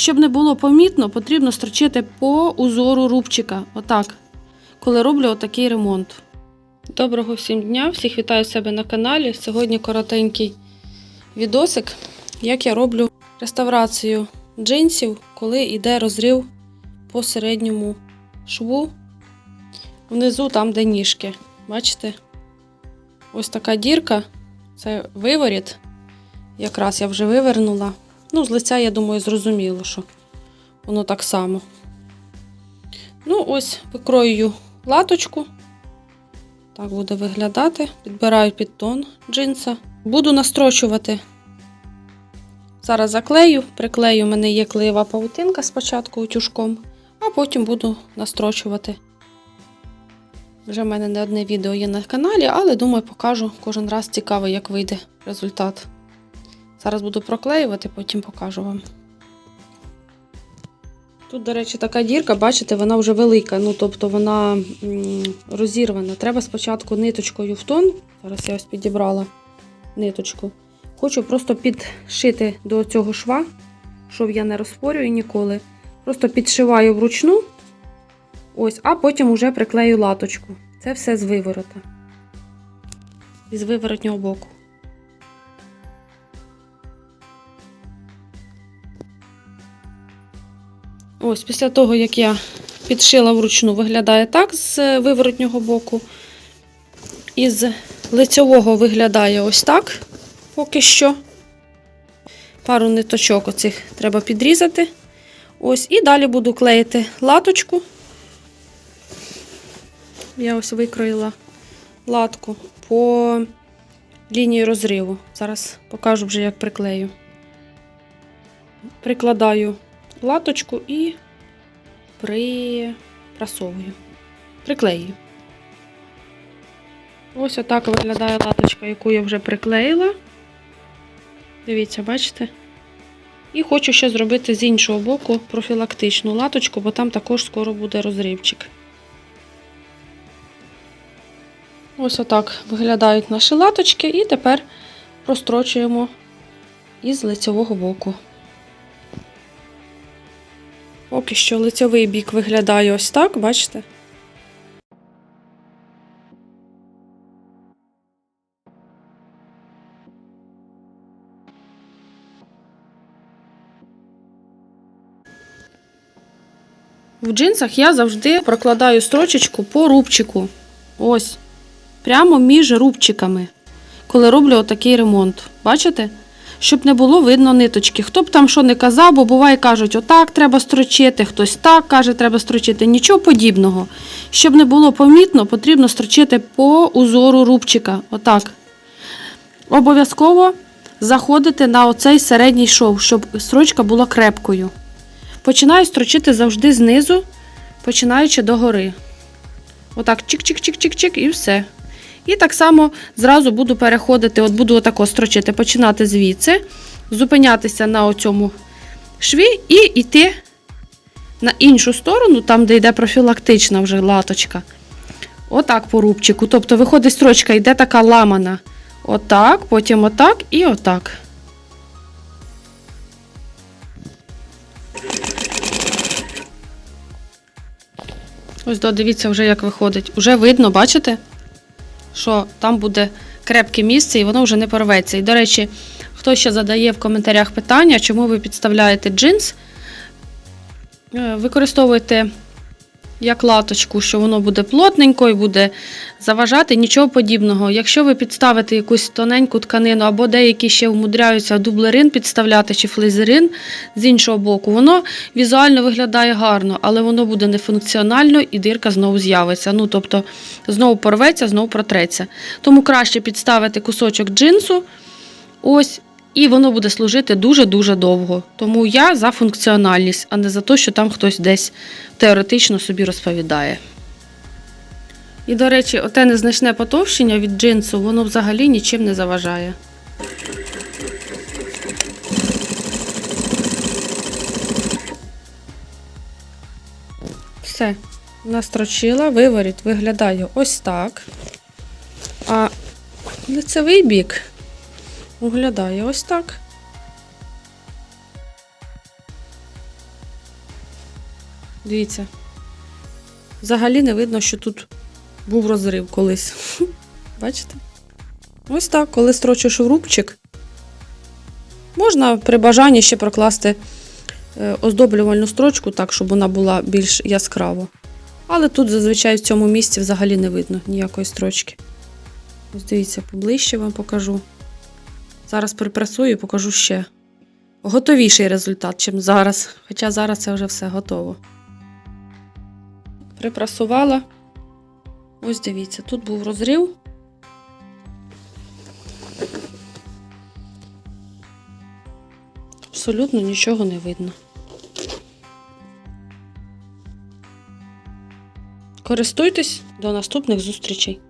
Щоб не було помітно, потрібно строчити по узору рубчика. Отак. Коли роблю отакий ремонт. Доброго всім дня! Всіх вітаю себе на каналі. Сьогодні коротенький відосик, як я роблю реставрацію джинсів, коли йде розрив по середньому шву. Внизу там, де ніжки. Бачите? Ось така дірка. Це виворіт. Якраз я вже вивернула. Ну, з лиця, я думаю, зрозуміло, що воно так само. Ну, ось викроюю латочку. Так буде виглядати. Підбираю під тон джинса. Буду настрочувати. Зараз заклею, приклею, у мене є клеєва павутинка спочатку утюжком, а потім буду настрочувати. Вже в мене не одне відео є на каналі, але думаю, покажу кожен раз цікаво, як вийде результат. Зараз буду проклеювати, потім покажу вам. Тут, до речі, така дірка, бачите, вона вже велика, ну тобто вона розірвана. Треба спочатку ниточкою в тон. Зараз я ось підібрала ниточку. Хочу просто підшити до цього шва, щоб я не розпорюю ніколи. Просто підшиваю вручну, ось, а потім вже приклею латочку. Це все з виворота. Із виворотнього боку. Ось, після того, як я підшила вручну, виглядає так з виворотнього боку. Із лицьового виглядає ось так поки що. Пару ниточок оцих треба підрізати. Ось, і далі буду клеїти латочку. Я ось викроїла латку по лінії розриву. Зараз покажу вже, як приклею. Прикладаю латочку і припрасовую. Приклею. Ось отак виглядає латочка, яку я вже приклеїла. Дивіться, бачите? І хочу ще зробити з іншого боку профілактичну латочку, бо там також скоро буде розривчик. Ось отак виглядають наші латочки, і тепер прострочуємо із лицевого боку. Поки що лицьовий бік виглядає ось так, бачите? В джинсах я завжди прокладаю строчечку по рубчику. Ось. Прямо між рубчиками. Коли роблю отакий ремонт. Бачите? Щоб не було видно ниточки. Хто б там що не казав, бо буває кажуть, отак треба строчити, хтось так каже, треба строчити. Нічого подібного. Щоб не було помітно, потрібно строчити по узору рубчика. Отак. Обов'язково заходити на оцей середній шов, щоб строчка була крепкою. Починаю строчити завжди знизу, починаючи догори. Отак, чик-чик-чик-чик-чик, і все. І так само зразу буду переходити, от буду отако строчити, починати звідси, зупинятися на оцьому шві і йти на іншу сторону, там, де йде профілактична вже латочка. Отак по рубчику. Тобто виходить строчка, йде така ламана. Отак, потім отак і отак. Ось до, дивіться вже, як виходить. Уже видно, бачите, що там буде крепке місце і воно вже не порветься. І, до речі, хто ще задає в коментарях питання, чому ви підставляєте джинс, е, використовуйте як латочку, що воно буде плотненько і буде заважати, нічого подібного. Якщо ви підставите якусь тоненьку тканину, або деякі ще вмудряються дублерин підставляти чи флизерин з іншого боку, воно візуально виглядає гарно, але воно буде нефункціонально і дирка знову з'явиться. Ну, тобто знову порветься, знову протреться. Тому краще підставити кусочок джинсу. Ось. І воно буде служити дуже-дуже довго. Тому я за функціональність, а не за те, що там хтось десь теоретично собі розповідає. І, до речі, оте незначне потовщення від джинсу, воно взагалі нічим не заважає. Все, настрочила, виворіт виглядає ось так. А лицевий бік виглядає ось так. Дивіться. Взагалі не видно, що тут був розрив колись. Бачите? Ось так, коли строчиш рубчик, можна при бажанні ще прокласти е, оздоблювальну строчку так, щоб вона була більш яскрава. Але тут зазвичай в цьому місці взагалі не видно ніякої строчки. Ось дивіться, поближче вам покажу. Зараз припрасую і покажу ще. Готовіший результат, ніж зараз. Хоча зараз це вже все готово. Припрасувала. Ось дивіться, тут був розрив. Абсолютно нічого не видно. Користуйтесь до наступних зустрічей.